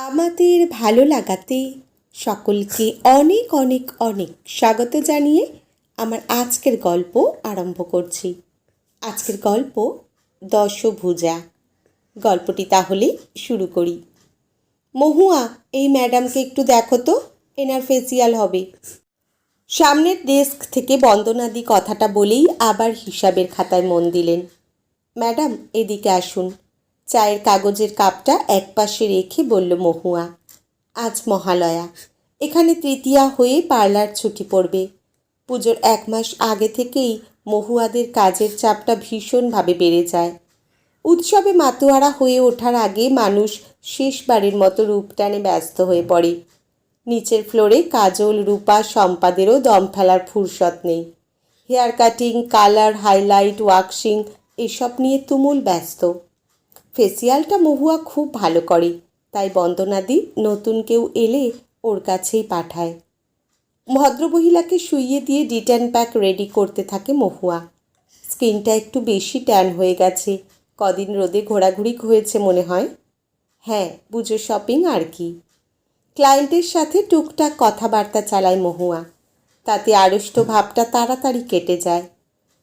আমাদের ভালো লাগাতে সকলকে অনেক অনেক অনেক স্বাগত জানিয়ে আমার আজকের গল্প আরম্ভ করছি। আজকের গল্প দশভুজা। গল্পটি তাহলে শুরু করি। মহুয়া, এই ম্যাডামকে একটু দেখো তো, এনার ফেসিয়াল হবে। সামনের ডেস্ক থেকে বন্দনাদি কথাটা বলেই আবার হিসাবের খাতায় মন দিলেন। ম্যাডাম, এদিকে আসুন। চায়ের কাগজের কাপটা এক পাশে রেখে বলল, মহুয়া, আজ মহালয়া। এখানে তৃতীয়া হয়ে পার্লার ছুটি পড়বে। পুজোর এক মাস আগে থেকেই মহুয়াদের কাজের চাপটা ভীষণভাবে বেড়ে যায়। উৎসবে মাতোয়ারা হয়ে ওঠার আগে মানুষ শেষবারের মতো রূপটানে ব্যস্ত হয়ে পড়ে। নিচের ফ্লোরে কাজল, রূপা সম্পাদেরও দম ফেলার ফুরসত নেই। Hair cutting, colour, highlight, waxing, এসব নিয়ে তুমুল ব্যস্ত। ফেসিয়ালটা মহুয়া খুব ভালো করে। তাই বন্দনাদি নতুন কেউ এলে ওর কাছেই পাঠায়। ভদ্রমহিলাকে শুইয়ে দিয়ে ডিট্যান প্যাক রেডি করতে থাকে মহুয়া। স্কিনটা একটু বেশি ট্যান হয়ে গেছে। কদিন রোদে ঘোরাঘুরি হয়েছে মনে হয়। হ্যাঁ পুজো শপিং আর কি। ক্লায়েন্টের সাথে টুকটাক কথাবার্তা চালায় মহুয়া। তাতে আড়ষ্ট ভাবটা তাড়াতাড়ি কেটে যায়।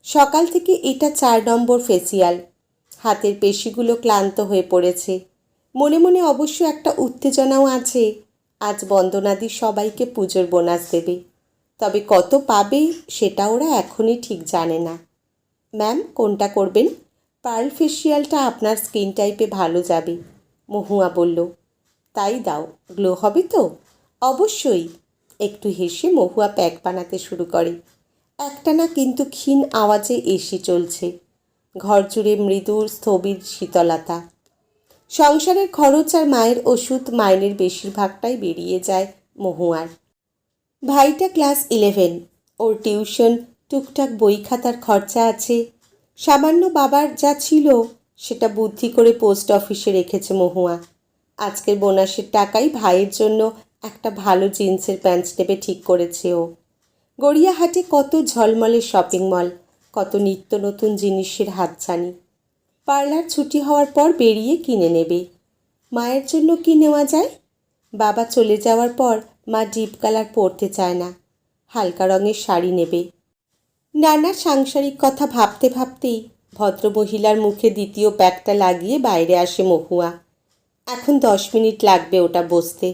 সকাল থেকে এটা চার নম্বর ফেসিয়াল। হাতের পেশিগুলো ক্লান্ত হয়ে পড়েছে। মনে মনে অবশ্য একটা উত্তেজনাও আছে। আজ বন্দনাদি সবাইকে পুজোর বোনাস দেবে। তবে কত পাবে সেটা ওরা এখনই ঠিক জানে না। ম্যাম, কোনটা করবেন? পার্ল ফেসিয়ালটা আপনার স্কিন টাইপে ভালো যাবে, মহুয়া বলল। তাই দাও, গ্লো হবে তো? অবশ্যই। একটু হেসে মহুয়া প্যাক বানাতে শুরু করে। একটানা কিন্তু ক্ষীণ আওয়াজে এসি চলছে। ঘর জুড়ে মৃদু স্থবির শীতলতা। সংসারের খরচ আর মায়ের ওষুধ মাইনের বেশিরভাগটাই বেরিয়ে যায় মহুয়ার। ভাইটা ক্লাস ইলেভেন, ওর টিউশন, টুকটাক বই খাতার খরচা আছে। সামান্য বাবার যা ছিল, সেটা বুদ্ধি করে পোস্ট অফিসে রেখেছে মহুয়া। আজকের বোনাসের টাকাই ভাইয়ের জন্য একটা ভালো জিন্সের প্যান্ট নেবে ঠিক করেছে ও। গড়িয়াহাটে কত ঝলমলে শপিং মল। কত নিত্য নতুন জিনিসের হাতছানি। পার্লার ছুটি হওয়ার পর বেরিয়ে কিনে নেবে। মায়ের জন্য কি নেওয়া যায়? বাবা চলে যাওয়ার পর মা ডিপ কালার পরতে চায় না। হালকা রঙের শাড়ি নেবে। নানা সাংসারিক কথা ভাবতে ভাবতেই ভদ্রমহিলার মুখে দ্বিতীয় প্যাকটা লাগিয়ে বাইরে আসে মহুয়া। এখন দশ মিনিট লাগবে ওটা বসতে।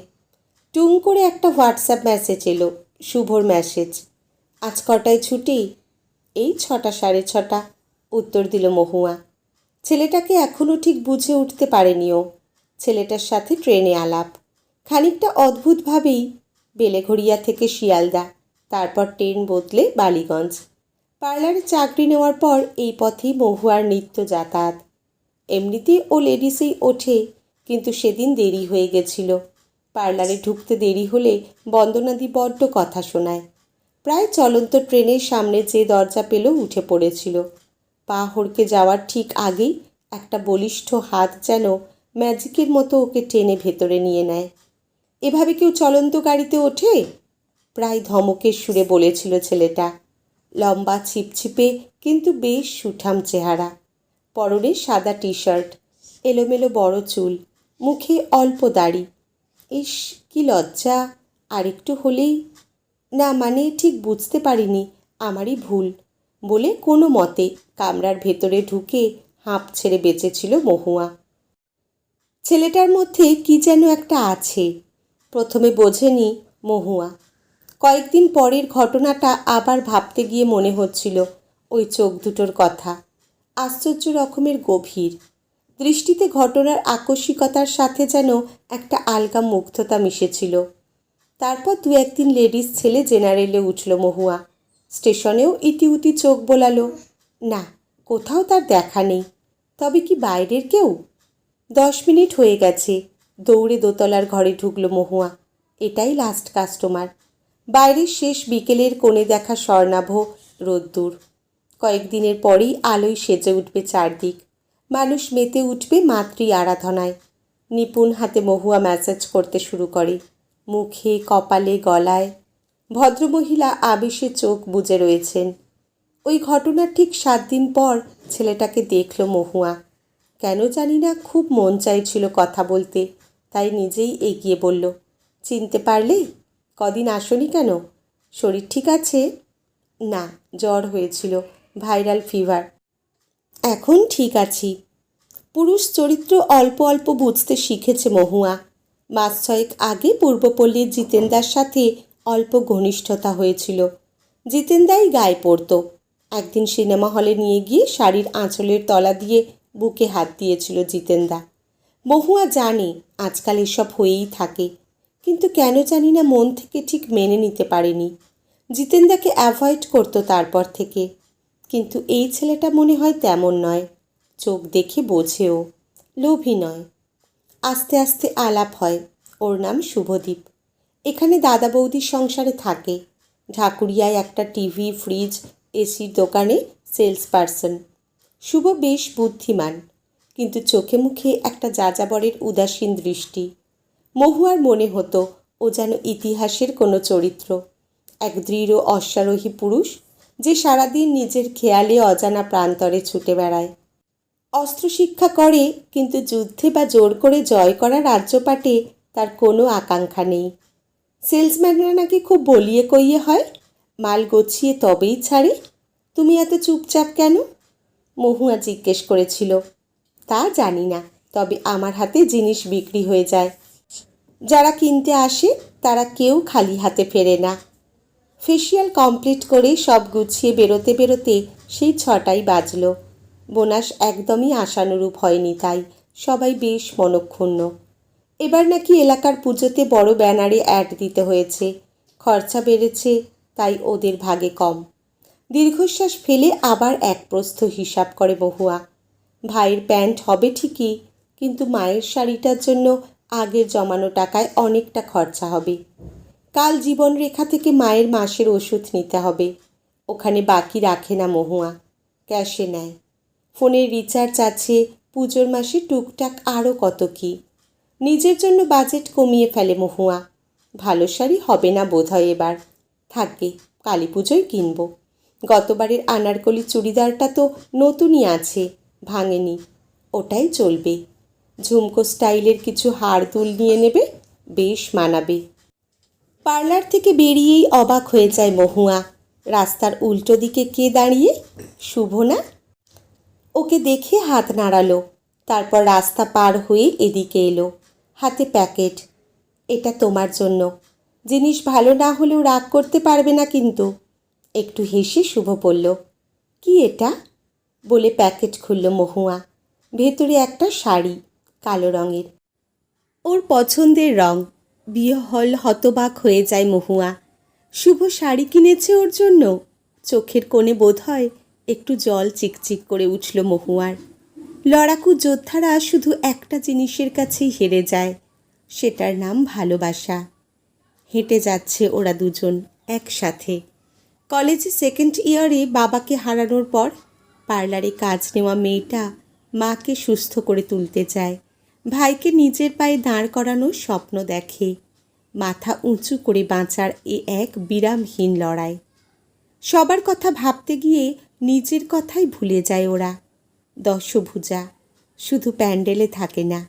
টুং করে একটা হোয়াটসঅ্যাপ মেসেজ এলো, শুভর মেসেজ। আজ কটায় ছুটি? এই ছটা সাড়ে ছটা, উত্তর দিল মহুয়া। ছেলেটাকে এখনও ঠিক বুঝে উঠতে পারেনি ও ছেলেটার সাথে ট্রেনে আলাপ। খানিকটা অদ্ভুতভাবেই বেলেঘড়িয়া থেকে শিয়ালদা, তারপর ট্রেন বদলে বালিগঞ্জ। পার্লারে চাকরি নেওয়ার পর এই পথেই মহুয়ার নিত্য যাতায়াত। এমনিতেই ও লেডিসেই ওঠে, কিন্তু সেদিন দেরি হয়ে গেছিল। পার্লারে ঢুকতে দেরি হলে বন্দনাদি বড্ড কথা শোনায়। প্রায় চলন্ত ট্রেনের সামনে যে দরজা পেল উঠে পড়েছিল। পা হড়কে যাওয়ার ঠিক আগেই একটা বলিষ্ঠ হাত যেন ম্যাজিকের মতো ওকে টেনে ভেতরে নিয়ে নেয়। এভাবে কেউ চলন্ত গাড়িতে ওঠে? প্রায় ধমকের সুরে বলেছিল ছেলেটা। লম্বা ছিপছিপে কিন্তু বেশ সুঠাম চেহারা। পরনে সাদা টি শার্ট এলোমেলো বড় চুল, মুখে অল্প দাড়ি। ইস, কি লজ্জা! আর একটু হলেই না মানে ঠিক বুঝতে পারিনি, আমারই ভুল, বলে কোনো মতে কামরার ভেতরে ঢুকে হাঁপ ছেড়ে বেঁচেছিল মহুয়া। ছেলেটার মধ্যে কি যেন একটা আছে, প্রথমে বোঝেনি মহুয়া। কয়েকদিন পরের ঘটনাটা আবার ভাবতে গিয়ে মনে হচ্ছিল ওই চোখ দুটোর কথা, আশ্চর্য রকমের গভীর। দৃষ্টিতে ঘটনার আকস্মিকতার সাথে যেন একটা আলগা মুগ্ধতা মিশেছিল। তারপর দু একদিন লেডিস ছেলে জেনারেলে উঠল মহুয়া। স্টেশনেও ইতিউতি চোখ বোলালো। না, কোথাও তার দেখা নেই। তবে কি বাইরের কেউ? দশ মিনিট হয়ে গেছে। দৌড়ে দোতলার ঘরে ঢুকলো মহুয়া। এটাই লাস্ট কাস্টমার বাইরের শেষ বিকেলের কোণে দেখা স্বর্ণাভ রোদ্দুর। কয়েকদিনের পরেই আলোয় সেজে উঠবে চারদিক। মানুষ মেতে উঠবে মাতৃ আরাধনায়। নিপুণ হাতে মহুয়া ম্যাসাজ করতে শুরু করে। মুখে, কপালে, গলায়। ভদ্রমহিলা আবেশে চোখ বুজে রয়েছেন। ওই ঘটনার ঠিক সাত দিন পর ছেলেটাকে দেখল মহুয়া। কেন জানি না খুব মন চাইছিল কথা বলতে, তাই নিজেই এগিয়ে বলল, চিনতে পারলে? কদিন আসনি কেন? শরীর ঠিক আছে? না, জ্বর হয়েছিল, ভাইরাল ফিভার। এখন ঠিক আছি। পুরুষ চরিত্র অল্প অল্প বুঝতে শিখেছে মহুয়া। মাস ছয়েক আগে পূর্বপল্লীর জিতেন্দার সাথে অল্প ঘনিষ্ঠতা হয়েছিল। জিতেন্দাই গায়ে পড়তো। একদিন সিনেমা হলে নিয়ে গিয়ে শাড়ির আঁচলের তলা দিয়ে বুকে হাত দিয়েছিল জিতেন্দা। মহুয়া জানে আজকাল এসব হয়েই থাকে, কিন্তু কেন জানি না মন থেকে ঠিক মেনে নিতে পারেনি। জিতেন্দাকে অ্যাভয়েড করতো তারপর থেকে, কিন্তু এই ছেলেটা মনে হয় তেমন নয়। চোখ দেখে বোঝেও, লোভী নয়। আস্তে আস্তে আলাপ হয়। ওর নাম শুভদীপ। এখানে দাদা বৌদির সংসারে থাকে। ঢাকুরিয়ায় একটা টিভি, ফ্রিজ এসির দোকানে সেলস পারসন শুভ বেশ বুদ্ধিমান, কিন্তু চোখে মুখে একটা যাযাবরের উদাসীন দৃষ্টি। মহুয়ার মনে হতো, ও যেন ইতিহাসের কোনো চরিত্র। এক দৃঢ়, অশ্বারোহী পুরুষ, যে সারাদিন নিজের খেয়ালে অজানা প্রান্তরে ছুটে বেড়ায়। অস্ত্র শিক্ষা করে, কিন্তু যুদ্ধে বা জোর করে জয় করা রাজ্যপাটে তার কোনো আকাঙ্ক্ষা নেই। সেলসম্যানরা নাকি খুব বলিয়ে কইয়ে হয়, মাল গছিয়ে তবেই ছাড়ে। তুমি এত চুপচাপ কেন? মহুয়া জিজ্ঞেস করেছিল। তা জানি না, তবে আমার হাতে জিনিস বিক্রি হয়ে যায়। যারা কিনতে আসে, তারা কেউ খালি হাতে ফেরে না। ফেসিয়াল কমপ্লিট করে সব গুছিয়ে বেরোতে বেরোতে সেই ছটাই বাজলো। বোনাস একদমই আশানুরূপ হয়নি তাই সবাই বেশ মনক্ষুণ্ণ। এবার নাকি এলাকার পুজোতে বড় ব্যানারে অ্যাড দিতে হয়েছে। খরচা বেড়েছে, তাই ওদের ভাগে কম। দীর্ঘশ্বাস ফেলে আবার এক প্রস্থ হিসাব করে বহুয়া। ভাইয়ের প্যান্ট হবে ঠিকই, কিন্তু মায়ের শাড়িটার জন্য আগের জমানো টাকায় অনেকটা খরচা হবে। কাল জীবনরেখা থেকে মায়ের মাসের ওষুধ নিতে হবে। ওখানে বাকি রাখে না মহুয়া, ক্যাশে নেয়। ফোনের রিচার্জ আছে, পুজোর মাসে টুকটাক আরও কত কি। নিজের জন্য বাজেট কমিয়ে ফেলে মহুয়া। ভালো শাড়ি হবে না বোধ হয় এবার। থাকবে, কালী পুজোয় কিনবো। গতবারের আনারকলি চুড়িদারটা তো নতুনই আছে, ভাঙেনি। ওটাই চলবে। ঝুমকো স্টাইলের কিছু হাড় দুল নিয়ে নেবে, বেশ মানাবে। পার্লার থেকে বেরিয়েই অবাক হয়ে যায় মহুয়া। রাস্তার উল্টো দিকে কে দাঁড়িয়ে, শুভ না ওকে দেখে হাত নাড়ালো। তারপর রাস্তা পার হয়ে এদিকে এলো। হাতে প্যাকেট। এটা তোমার জন্য। জিনিস ভালো না হলেও রাগ করতে পারবে না কিন্তু। একটু হেসে শুভ বলল, কি এটা? বলে প্যাকেট খুলল মহুয়া। ভেতরে একটা শাড়ি, কালো রঙের। ওর পছন্দের রং। বিয়ে হল হতবাক হয়ে যায় মহুয়া। শুভ শাড়ি কিনেছে ওর জন্য? চোখের কোণে বোধ হয় একটু জল চিকচিক করে উঠল মহুয়ার। লড়াকু যোদ্ধারা শুধু একটা জিনিসের কাছেই হেরে যায়, সেটার নাম ভালোবাসা। হেঁটে যাচ্ছে ওরা দুজন একসাথে। কলেজে সেকেন্ড ইয়ারে বাবাকে হারানোর পর পার্লারে কাজ নেওয়া মেয়েটা মাকে সুস্থ করে তুলতে চায় ভাইকে নিজের পায়ে দাঁড় করানোর স্বপ্ন দেখে। মাথা উঁচু করে বাঁচার এ এক বিরামহীন লড়াই। সবার কথা ভাবতে গিয়ে নিজের কথাই ভুলে যায় ওরা। দশভুজা, শুধু প্যান্ডেলে থাকে না,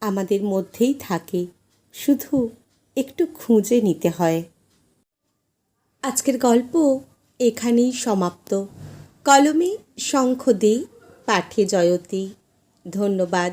আমাদের মধ্যেই থাকে। শুধু একটু খুঁজে নিতে হয়। আজকের গল্প এখানেই সমাপ্ত। কলমে শঙ্খ দে, পাঠে জয়তী। ধন্যবাদ।